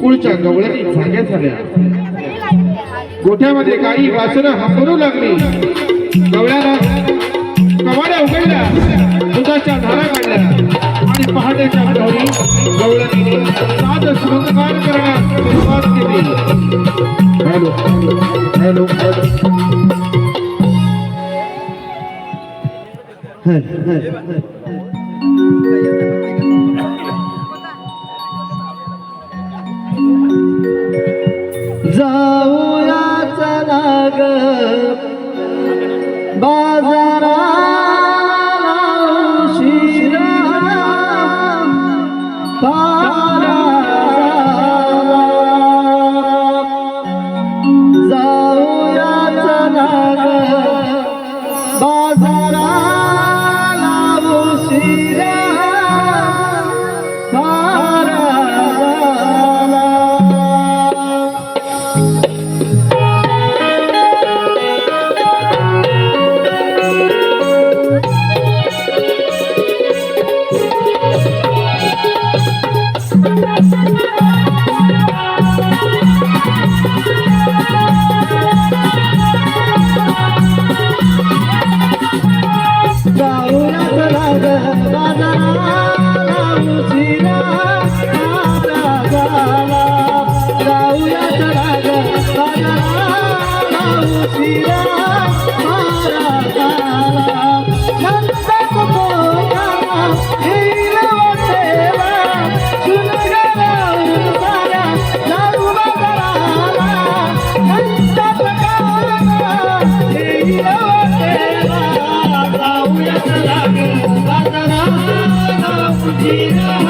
गोकुळच्या गवळ्याने जाग्या झाल्या. गोठ्यामध्ये काही वासनं हांबरू लागली. गवळ्याला कवाड्या उघडल्या. दुधाच्या धारा काढल्या. आणि पहाटेच्या भोवरी गवळ्याने साध शृंगार करण्यास सुरुवात केली. हॅलो. हॅलो. हॅलो. তা Thank. vida.